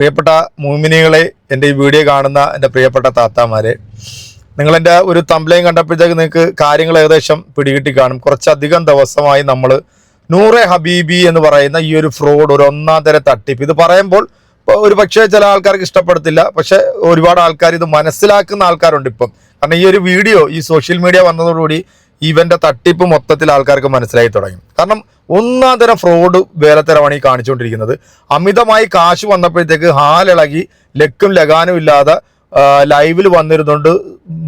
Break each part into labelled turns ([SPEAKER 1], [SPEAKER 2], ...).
[SPEAKER 1] പ്രിയപ്പെട്ട മൂമിനികളെ എന്റെ ഈ വീഡിയോ കാണുന്ന എന്റെ പ്രിയപ്പെട്ട താത്താമാരെ നിങ്ങളെന്റെ ഒരു തമ്പ്ലയും കണ്ടപ്പോഴത്തേക്ക് നിങ്ങൾക്ക് കാര്യങ്ങൾ ഏകദേശം പിടികിട്ടി കാണും. കുറച്ചധികം ദിവസമായി നമ്മൾ നൂറെ ഹബീബി എന്ന് പറയുന്ന ഈ ഒരു ഫ്രോഡ് ഒരു ഒന്നാം തരം തട്ടിപ്പ്. ഇത് പറയുമ്പോൾ ഒരു പക്ഷേ ചില ആൾക്കാർക്ക് ഇഷ്ടപ്പെടത്തില്ല. പക്ഷെ ഒരുപാട് ആൾക്കാർ ഇത് മനസ്സിലാക്കുന്ന ആൾക്കാരുണ്ട് ഇപ്പം. കാരണം ഈ ഒരു വീഡിയോ ഈ സോഷ്യൽ മീഡിയ വന്നതോടുകൂടി ഇവന്റെ തട്ടിപ്പ് മൊത്തത്തിൽ ആൾക്കാർക്ക് മനസ്സിലായി തുടങ്ങി. കാരണം ഒന്നാം തരം ഫ്രോഡ് വേലത്തരമാണ് തരമാണ് ഈ കാണിച്ചുകൊണ്ടിരിക്കുന്നത്. അമിതമായി കാശ് വന്നപ്പോഴത്തേക്ക് ഹാലിളകി ലക്കും ലഗാനും ഇല്ലാതെ ലൈവിൽ വന്നിരുന്നുകൊണ്ട്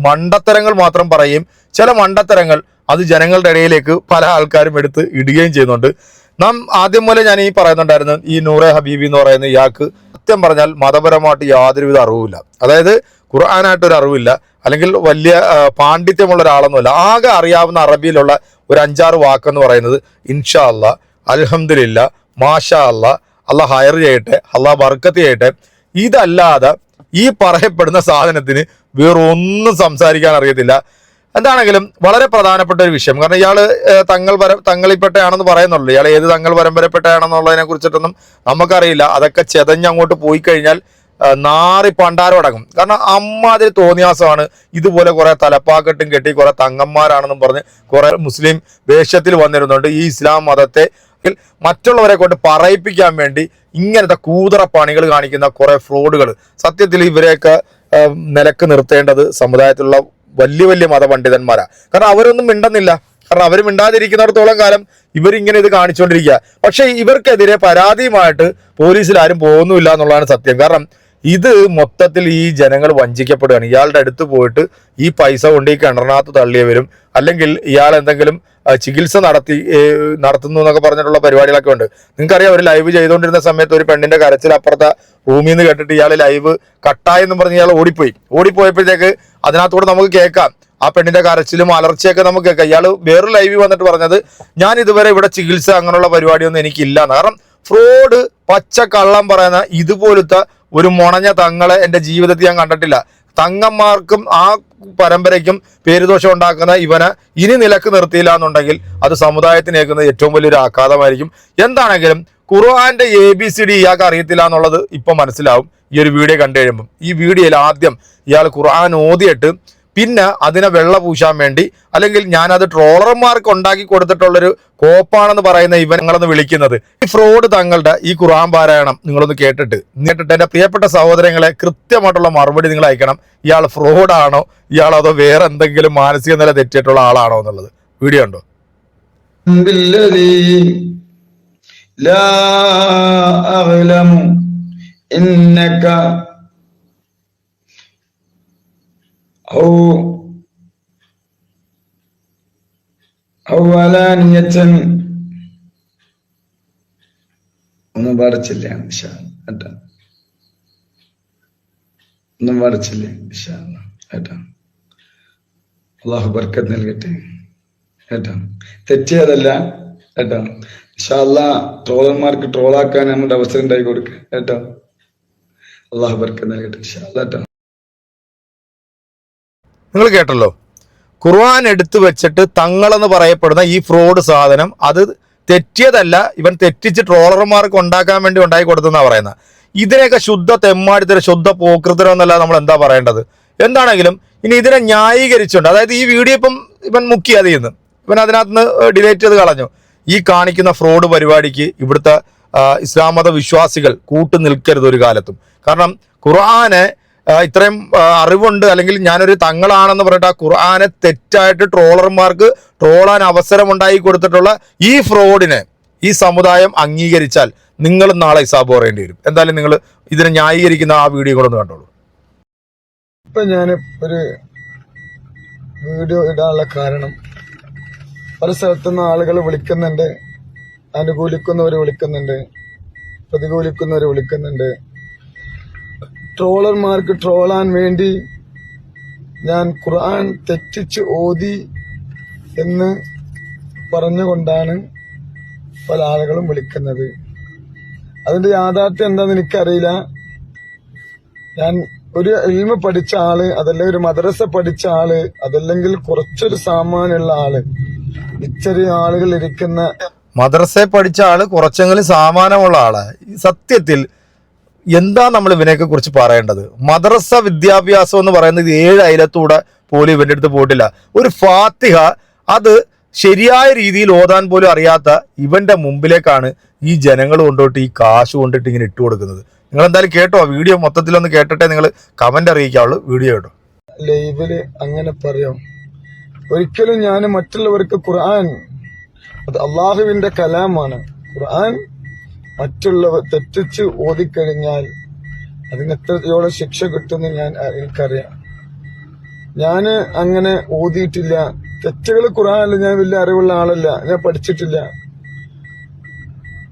[SPEAKER 1] മണ്ടത്തരങ്ങൾ മാത്രം പറയും ചില മണ്ടത്തരങ്ങൾ അത് ജനങ്ങളുടെ ഇടയിലേക്ക് പല ആൾക്കാരും എടുത്ത് ഇടുകയും ചെയ്യുന്നുണ്ട്. നാം ആദ്യം മുതലേ ഞാൻ ഈ പറയുന്നുണ്ടായിരുന്നു ഈ നൂറെ ഹബീബി എന്ന് പറയുന്ന ഇയാൾക്ക് സത്യം പറഞ്ഞാൽ മതപരമായിട്ട് യാതൊരുവിധ അറിവില്ല അതായത് ഖുർആനായിട്ട് ഒരു അറിവില്ല. അല്ലെങ്കിൽ വലിയ പാണ്ഡിത്യമുള്ള ഒരാളൊന്നുമല്ല. ആകെ അറിയാവുന്ന അറബിയിലുള്ള ഒരു അഞ്ചാറ് വാക്കെന്ന് പറയുന്നത് ഇൻഷാ അല്ല അലഹമില്ല മാഷാ അല്ല അല്ല ഹയർ ചെയ്യട്ടെ അല്ല ബർക്കത്ത് ചെയ്യട്ടെ. ഇതല്ലാതെ ഈ പറയപ്പെടുന്ന സാധനത്തിന് വേറൊന്നും സംസാരിക്കാൻ അറിയത്തില്ല. എന്താണെങ്കിലും വളരെ പ്രധാനപ്പെട്ട ഒരു വിഷയം. കാരണം ഇയാൾ തങ്ങൾ പര തങ്ങളിൽപ്പെട്ടയാണെന്ന് പറയുന്നുള്ളൂ ഇയാൾ ഏത് തങ്ങൾ പരമ്പരപ്പെട്ടയാണെന്നുള്ളതിനെ കുറിച്ചിട്ടൊന്നും നമുക്കറിയില്ല. അതൊക്കെ ചെതഞ്ഞ് അങ്ങോട്ട് പോയി കഴിഞ്ഞാൽ നാറി പണ്ടാരം അടങ്ങും. കാരണം അമ്മാതിരി തോന്നിയാസമാണ് ഇതുപോലെ കുറെ തലപ്പാക്കെട്ടും കെട്ടി കുറെ തങ്ങന്മാരാണെന്നും പറഞ്ഞ് കുറെ മുസ്ലിം വേഷത്തിൽ വന്നിരുന്നുണ്ട് ഈ ഇസ്ലാം മതത്തെ മറ്റുള്ളവരെ കൊണ്ട് പറയിപ്പിക്കാൻ വേണ്ടി ഇങ്ങനത്തെ കൂതറ പണികൾ കാണിക്കുന്ന കുറെ ഫ്രോഡുകൾ. സത്യത്തിൽ ഇവരെയൊക്കെ നിലയ്ക്ക് നിർത്തേണ്ടത് സമുദായത്തിലുള്ള വലിയ വലിയ മതപണ്ഡിതന്മാരാണ് കാരണം അവരൊന്നും മിണ്ടുന്നില്ല. കാരണം അവർ മിണ്ടാതിരിക്കുന്നിടത്തോളം കാലം ഇവരിങ്ങനെ ഇത് കാണിച്ചുകൊണ്ടിരിക്കുക പക്ഷേ ഇവർക്കെതിരെ പരാതിയുമായിട്ട് പോലീസിൽ ആരും എന്നുള്ളതാണ് സത്യം. കാരണം ഇത് മൊത്തത്തിൽ ഈ ജനങ്ങൾ വഞ്ചിക്കപ്പെടുകയാണ്. ഇയാളുടെ അടുത്ത് പോയിട്ട് ഈ പൈസ കൊണ്ട് ഈ കിണറിനകത്ത് തള്ളിയവരും അല്ലെങ്കിൽ ഇയാൾ എന്തെങ്കിലും ചികിത്സ നടത്തി നടത്തുന്നു എന്നൊക്കെ പറഞ്ഞിട്ടുള്ള പരിപാടികളൊക്കെ ഉണ്ട്. നിങ്ങൾക്കറിയാം ഒരു ലൈവ് ചെയ്തുകൊണ്ടിരുന്ന സമയത്ത് ഒരു പെണ്ണിന്റെ കരച്ചിൽ അപ്പുറത്തെ റൂമിൽ നിന്ന് കേട്ടിട്ട് ഇയാൾ ലൈവ് കട്ടായെന്നും പറഞ്ഞ് ഇയാൾ ഓടിപ്പോയി. ഓടിപ്പോയപ്പോഴത്തേക്ക് അതിനകത്തൂടെ നമുക്ക് കേൾക്കാം. ആ പെണ്ണിന്റെ കരച്ചിലും അലർച്ചയൊക്കെ നമുക്ക് കേൾക്കാം. ഇയാൾ വേറൊരു ലൈവിൽ വന്നിട്ട് പറഞ്ഞത് ഞാൻ ഇതുവരെ ഇവിടെ ചികിത്സ അങ്ങനെയുള്ള പരിപാടിയൊന്നും എനിക്കില്ല കാരണം ഫ്രോഡ് പച്ച കള്ളം പറയുന്ന ഇതുപോലത്തെ ഒരു മുണഞ്ഞ തങ്ങളെ എന്റെ ജീവിതത്തിൽ ഞാൻ കണ്ടിട്ടില്ല. തങ്ങന്മാർക്കും ആ പരമ്പരയ്ക്കും പേരുദോഷം ഉണ്ടാക്കുന്ന ഇവനെ ഇനി നിലയ്ക്ക് നിർത്തിയില്ല എന്നുണ്ടെങ്കിൽ അത് സമുദായത്തിനേക്കുന്ന ഏറ്റവും വലിയൊരു ആഘാതമായിരിക്കും. എന്താണെങ്കിലും ഖുർആന്റെ എ ബി സി ഡി ഇയാൾക്ക് അറിയത്തില്ല എന്നുള്ളത് ഇപ്പൊ മനസ്സിലാവും. ഈ ഒരു വീഡിയോ കണ്ടു കഴിയുമ്പം. ഈ വീഡിയോയിൽ ആദ്യം ഇയാൾ ഖുർആൻ ഓതിയിട്ട് പിന്നെ അതിനെ വെള്ള പൂശാൻ വേണ്ടി അല്ലെങ്കിൽ ഞാനത് ട്രോളർമാർക്ക് ഉണ്ടാക്കി കൊടുത്തിട്ടുള്ളൊരു കോപ്പാണെന്ന് പറയുന്ന ഇവനങ്ങളെന്ന് വിളിക്കുന്നത് ഈ ഫ്രോഡ് തങ്ങളുടെ ഈ ഖുർആൻ പാരായണം നിങ്ങളൊന്ന് കേട്ടിട്ട് കേട്ടിട്ട് എൻ്റെ പ്രിയപ്പെട്ട സഹോദരങ്ങളെ കൃത്യമായിട്ടുള്ള മറുപടി നിങ്ങൾ അയക്കണം ഇയാൾ ഫ്രോഡാണോ ഇയാൾ അതോ വേറെ എന്തെങ്കിലും മാനസിക നില തെറ്റിയിട്ടുള്ള ആളാണോ എന്നുള്ളത് വീഡിയോ ഉണ്ടോ
[SPEAKER 2] بالذي لا أعلم إنك ഔവലാനിയച്ചൻ ഒന്നും പാടച്ചില്ല കേട്ടാ. ഒന്നും പാടച്ചില്ല ബർക്കത്ത് നൽകട്ടെ. കേട്ടോ. തെറ്റിയതല്ല കേട്ടോ. ഇഷാല്ല ട്രോളന്മാർക്ക് ട്രോളാക്കാൻ നമ്മുടെ അവസരം ഉണ്ടായി കൊടുക്കുക കേട്ടോ. അള്ളാഹു ബർക്കത്ത് നൽകട്ടെ ഇഷാല്ല കേട്ടോ.
[SPEAKER 1] നിങ്ങൾ കേട്ടല്ലോ. ഖുർആൻ എടുത്തു വെച്ചിട്ട് തങ്ങളെന്ന് പറയപ്പെടുന്ന ഈ ഫ്രോഡ് സാധനം അത് തെറ്റിയതല്ല ഇവൻ തെറ്റിച്ച് ട്രോളർമാർക്ക് ഉണ്ടാക്കാൻ വേണ്ടി ഉണ്ടാക്കി കൊടുത്തെന്നാണ് പറയുന്നത്. ഇതിനെയൊക്കെ ശുദ്ധ തെമ്മാടിത്തരം ശുദ്ധ പോക്കൃതരം എന്നല്ല നമ്മൾ എന്താ പറയേണ്ടത്? എന്താണെങ്കിലും ഇനി ഇതിനെ ന്യായീകരിച്ചുണ്ട് അതായത് ഈ വീഡിയോ ഇപ്പം ഇവൻ മുക്കി അതിൽ നിന്ന് ഇവൻ അതിനകത്ത് ഡിലേറ്റ് ചെയ്ത് കളഞ്ഞു. ഈ കാണിക്കുന്ന ഫ്രോഡ് പരിപാടിക്ക് ഇവിടുത്തെ ഇസ്ലാം മത വിശ്വാസികൾ കൂട്ടു നിൽക്കരുത് ഒരു കാലത്തും. കാരണം ഖുർആനെ ഇത്രയും അറിവുണ്ട്. അല്ലെങ്കിൽ ഞാനൊരു തങ്ങളാണെന്ന് പറഞ്ഞിട്ട് ആ ഖുർആാനെ തെറ്റായിട്ട് ട്രോളർമാർക്ക് ട്രോളാൻ അവസരം ഉണ്ടായി കൊടുത്തിട്ടുള്ള ഈ ഫ്രോഡിനെ ഈ സമുദായം അംഗീകരിച്ചാൽ നിങ്ങൾ നാളെ ഹിസാബ് പറയേണ്ടി വരും. എന്തായാലും നിങ്ങൾ ഇതിനെ ന്യായീകരിക്കുന്ന ആ വീഡിയോ കൂടെ ഒന്ന് കണ്ടോളൂ.
[SPEAKER 2] ഇപ്പൊ ഞാൻ ഒരു വീഡിയോ ഇടാനുള്ള കാരണം പല സ്ഥലത്തുനിന്ന് ആളുകൾ വിളിക്കുന്നുണ്ട് അനുകൂലിക്കുന്നവർ വിളിക്കുന്നുണ്ട് പ്രതികൂലിക്കുന്നവർ വിളിക്കുന്നുണ്ട്. ട്രോളർമാർക്ക് ട്രോളാൻ വേണ്ടി ഞാൻ ഖുർആൻ തെറ്റിച്ച് ഓതി എന്ന് പറഞ്ഞുകൊണ്ടാണ് പല ആളുകളും വിളിക്കുന്നത്. അതിന്റെ യാഥാർത്ഥ്യം എന്താണെന്ന് എനിക്കറിയില്ല. ഞാൻ ഒരു ഇൽമ പഠിച്ച ആൾ അതല്ലെങ്കിൽ ഒരു മദ്രസ പഠിച്ച ആൾ അതല്ലെങ്കിൽ കുറച്ചൊരു സാമാന്യമുള്ള ആൾ ഇച്ചിരി ആളുകൾ ഇരിക്കുന്ന
[SPEAKER 1] മദ്രസയെ പഠിച്ച ആൾ കുറച്ചെങ്കിലും സാമാനമുള്ള ആൾ. സത്യത്തിൽ എന്താ നമ്മൾ ഇവനെയൊക്കെ കുറിച്ച് പറയേണ്ടത്? മദ്രസ വിദ്യാഭ്യാസം എന്ന് പറയുന്നത് ഏഴ് അയലത്തൂടെ പോലും ഇവന്റെ അടുത്ത് പോയിട്ടില്ല. ഒരു ഫാത്തിഹ അത് ശരിയായ രീതിയിൽ ഓതാൻ പോലും അറിയാത്ത ഇവന്റെ മുമ്പിലേക്കാണ് ഈ ജനങ്ങൾ കൊണ്ടോട്ട് ഈ കാശ് കൊണ്ടിട്ട് ഇങ്ങനെ ഇട്ട് കൊടുക്കുന്നത്. നിങ്ങൾ എന്തായാലും കേട്ടോ വീഡിയോ മൊത്തത്തിലൊന്ന് കേട്ടിട്ടേ നിങ്ങൾ കമന്റ് അറിയിക്കാവുള്ളൂ. വീഡിയോ കേട്ടോ.
[SPEAKER 2] ലൈവിൽ അങ്ങനെ പറയാം. ഒരിക്കലും ഞാൻ മറ്റുള്ളവർക്ക് ഖുർആൻ അത് അള്ളാഹുവിന്റെ കലാമാണ്. ഖുർആൻ മറ്റുള്ളവർ തെറ്റിച്ച് ഓതിക്കഴിഞ്ഞാൽ അതിന് എത്രയോളം ശിക്ഷ കിട്ടുമെന്ന് ഞാൻ എനിക്കറിയാം. ഞാൻ അങ്ങനെ ഓതിയിട്ടില്ല. തെറ്റുകൾ കുറാനല്ല ഞാൻ വലിയ അറിവുള്ള ആളല്ല ഞാൻ പഠിച്ചിട്ടില്ല.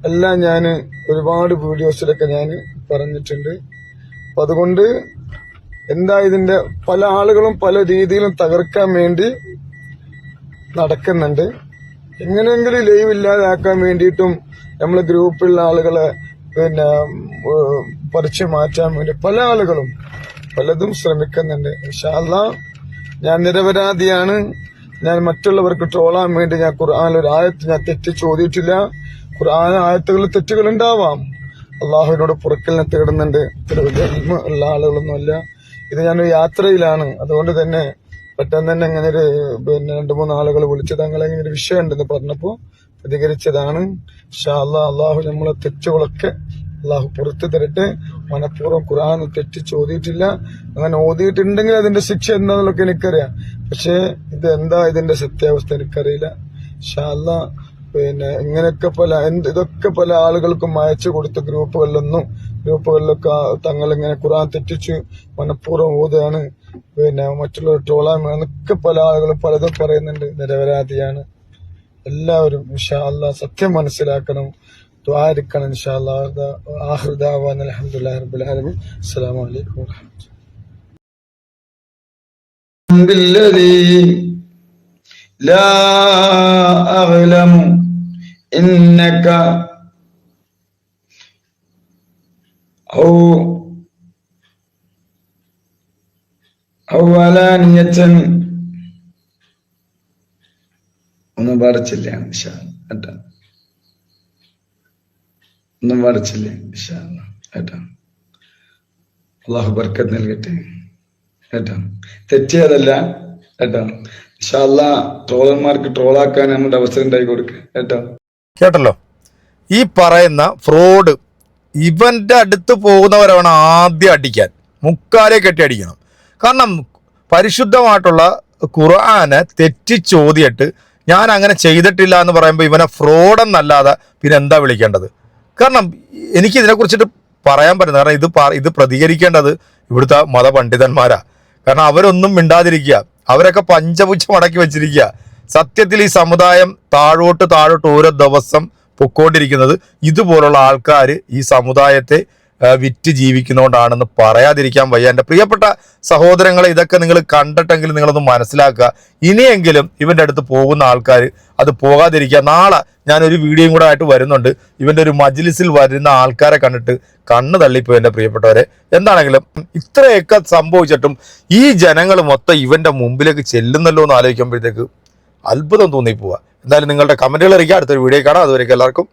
[SPEAKER 2] എല്ലാം ഞാൻ ഒരുപാട് വീഡിയോസിലൊക്കെ ഞാൻ പറഞ്ഞിട്ടുണ്ട്. അപ്പൊ അതുകൊണ്ട് എന്താ ഇതിന്റെ പല ആളുകളും പല രീതിയിലും തകർക്കാൻ വേണ്ടി നടക്കുന്നുണ്ട്. എങ്ങനെയെങ്കിലും ലൈവ് ഇല്ലാതാക്കാൻ വേണ്ടിയിട്ടും നമ്മളെ ഗ്രൂപ്പിലുള്ള ആളുകളെ പിന്നെ പറിച്ചു മാറ്റാൻ വേണ്ടി പല ആളുകളും പലതും ശ്രമിക്കുന്നുണ്ട്. ഇൻഷാല്ല ഞാൻ നിരപരാധിയാണ്. ഞാൻ മറ്റുള്ളവർക്ക് ട്രോളാൻ വേണ്ടി ഞാൻ ഖുർആാനിൽ ഒരു ആയത്ത് ഞാൻ തെറ്റി ചോദിയിട്ടില്ല ഖുർആൻ ആയത്തുകളിൽ തെറ്റുകൾ ഉണ്ടാവാം. അള്ളാഹുവിനോട് പുറക്കലിനെ തേടുന്നുണ്ട്. ഇത്ര ഉള്ള ആളുകളൊന്നുമല്ല. ഇത് ഞാനൊരു യാത്രയിലാണ്. അതുകൊണ്ട് തന്നെ പെട്ടെന്ന് തന്നെ ഇങ്ങനെ ഒരു പിന്നെ രണ്ടു മൂന്ന് ആളുകൾ വിളിച്ചത് അങ്ങനെ ഇങ്ങനെ ഒരു വിഷയം ഉണ്ടെന്ന് പറഞ്ഞപ്പോ പ്രതികരിച്ചതാണ് ഷാ അള്ളാഹ് നമ്മളെ തെറ്റുകളൊക്കെ അള്ളാഹു പുറത്തു തരട്ടെ. മനഃപൂർവം ഖുർആൻ തെറ്റിച്ച് ഓതിയിട്ടില്ല അങ്ങനെ ഓതിയിട്ടുണ്ടെങ്കിൽ അതിന്റെ ശിക്ഷ എന്താന്നുള്ളൊക്കെ എനിക്കറിയാം. പക്ഷേ ഇത് എന്താ ഇതിന്റെ സത്യാവസ്ഥ എനിക്കറിയില്ല. ഷാ അള്ളാഹ് പിന്നെ ഇങ്ങനെയൊക്കെ പല ഇതൊക്കെ പല ആളുകൾക്കും അയച്ചു കൊടുത്ത ഗ്രൂപ്പുകളിലൊന്നും ഗ്രൂപ്പുകളിലൊക്കെ തങ്ങൾ ഇങ്ങനെ ഖുറാൻ തെറ്റിച്ചു മനഃപൂർവം ഓതുകയാണ്. പിന്നെ മറ്റുള്ളവർ ട്രോളാൻ എന്നൊക്കെ പല ആളുകളും പലതും പറയുന്നുണ്ട്. നിരപരാധിയാണ്. എല്ലാവരും ഇൻഷാ അല്ലാ സത്യം മനസ്സിലാക്കണം ദ്വാരിക്കണം ഇൻഷാ അല്ലാ ആഹൃദാവാൻ അലഹമുല്ലാ റബ്ബുൽ ആലമീൻ അസ്സലാമു അലൈക്കും വറഹ്മത്തുള്ളാഹി بالذي لا أعلم إنك أو أو ഒന്നും വരച്ചില്ല ഒന്നും വരച്ചില്ല അള്ളാഹു ബർക്കത്ത് നൽകട്ടെ കേട്ടോ. തെറ്റിയതല്ല കേട്ടോ. ഇൻഷാല്ല ട്രോളർമാർക്ക് ട്രോളാക്കാൻ നമ്മുടെ അവസരം ഉണ്ടായി കൊടുക്കുക കേട്ടോ.
[SPEAKER 1] കേട്ടല്ലോ? ഈ പറയുന്ന ഫ്രോഡ് ഇവന്റെ അടുത്ത് പോകുന്നവരാണ് ആദ്യം അടിക്കാൻ. മുക്കാലെ കെട്ടി അടിക്കണം. കാരണം പരിശുദ്ധമായിട്ടുള്ള ഖുർആാനെ തെറ്റി തെറ്റിച്ചോദിയിട്ട് ഞാൻ അങ്ങനെ ചെയ്തിട്ടില്ല എന്ന് പറയുമ്പോൾ ഇവനെ ഫ്രോഡ് എന്നല്ലാതെ പിന്നെ എന്താ വിളിക്കേണ്ടത്? കാരണം എനിക്ക് ഇതിനെക്കുറിച്ചിട്ട് പറയാൻ പറ്റുന്നത് കാരണം ഇത് ഇത് പ്രതികരിക്കേണ്ടത് ഇവിടുത്തെ മതപണ്ഡിതന്മാരാ. കാരണം അവരൊന്നും മിണ്ടാതിരിക്കുക. അവരൊക്കെ പഞ്ചപുച്ഛം അടക്കി വെച്ചിരിക്കുക. സത്യത്തിൽ ഈ സമുദായം താഴോട്ട് താഴോട്ട് ഓരോ ദിവസം പൊക്കോണ്ടിരിക്കുന്നത് ഇതുപോലുള്ള ആൾക്കാർ ഈ സമുദായത്തെ വിറ്റ് ജീവിക്കുന്നതുകൊണ്ടാണെന്ന് പറയാതിരിക്കാൻ വയ്യ. എന്റെ പ്രിയപ്പെട്ട സഹോദരങ്ങളെ ഇതൊക്കെ നിങ്ങൾ കണ്ടിട്ടെങ്കിൽ നിങ്ങളൊന്ന് മനസ്സിലാക്കുക. ഇനിയെങ്കിലും ഇവന്റെ അടുത്ത് പോകുന്ന ആൾക്കാർ അത് പോകാതിരിക്കുക. നാളെ ഞാനൊരു വീഡിയോയും കൂടെ ആയിട്ട് വരുന്നുണ്ട്. ഇവന്റെ ഒരു മജ്ലിസിൽ വരുന്ന ആൾക്കാരെ കണ്ടിട്ട് കണ്ണ് തള്ളിപ്പോയി എന്റെ പ്രിയപ്പെട്ടവരെ. എന്താണെങ്കിലും ഇത്രയൊക്കെ സംഭവിച്ചിട്ടും ഈ ജനങ്ങൾ മൊത്തം ഇവന്റെ മുമ്പിലേക്ക് ചെല്ലുന്നല്ലോ എന്ന് ആലോചിക്കുമ്പോഴത്തേക്ക് അത്ഭുതം തോന്നിപ്പോവുക എന്തായാലും നിങ്ങളുടെ കമന്റുകൾ അറിയിക്കുക. അടുത്തൊരു വീഡിയോ കാണാം. അതുവരെയൊക്കെ എല്ലാവർക്കും